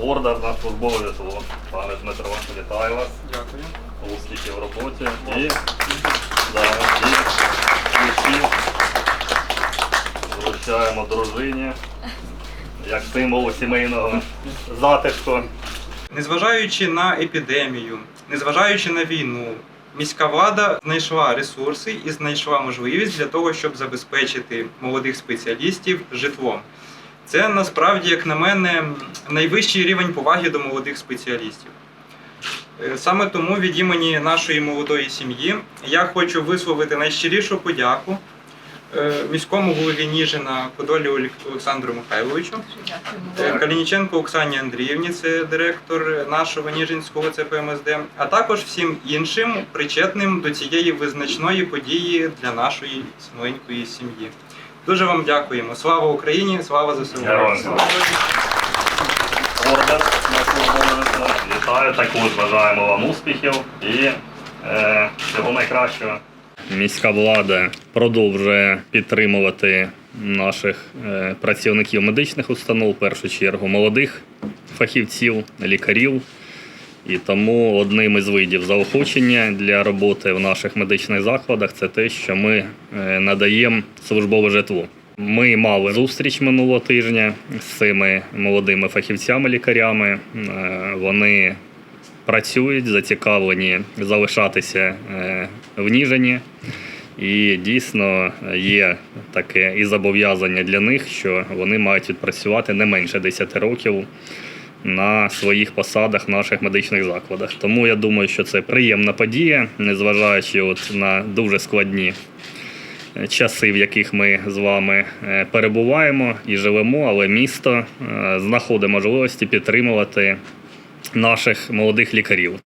ордер на службове житло. Пане Дмитро, вітаю вас. Дякую. Успіхів в роботі. І, да, і ключі вручаємо дружині як символу сімейного затишку. Незважаючи на епідемію, незважаючи на війну, міська влада знайшла ресурси і знайшла можливість для того, щоб забезпечити молодих спеціалістів житлом. Це насправді, як на мене, найвищий рівень поваги до молодих спеціалістів. Е, Саме тому від імені нашої молодої сім'ї я хочу висловити найщирішу подяку е, міському голові Ніжина Подолі Олександру Михайловичу, Е, Калініченко Оксані Андріївні, це директор нашого Ніжинського ЦПМСД, а також всім іншим причетним до цієї визначної події для нашої маленької сім'ї. Дуже вам дякуємо. Слава Україні! Слава ЗСУ! Вітаю, також бажаємо вам успіхів і е, всього найкращого. Міська влада продовжує підтримувати наших е, працівників медичних установ, в першу чергу молодих фахівців, лікарів. І тому одним із видів заохочення для роботи в наших медичних закладах це те, що ми е, надаємо службове житло. Ми мали зустріч минулого тижня з цими молодими фахівцями-лікарями. Е, Вони працюють, зацікавлені залишатися е, в Ніжині. І дійсно є таке і зобов'язання для них, що вони мають відпрацювати не менше 10 років на своїх посадах в наших медичних закладах. Тому я думаю, що це приємна подія, незважаючи от на дуже складні е, часи, в яких ми з вами е, перебуваємо і живемо, але місто е, знаходить можливості підтримувати наших молодих лікарів.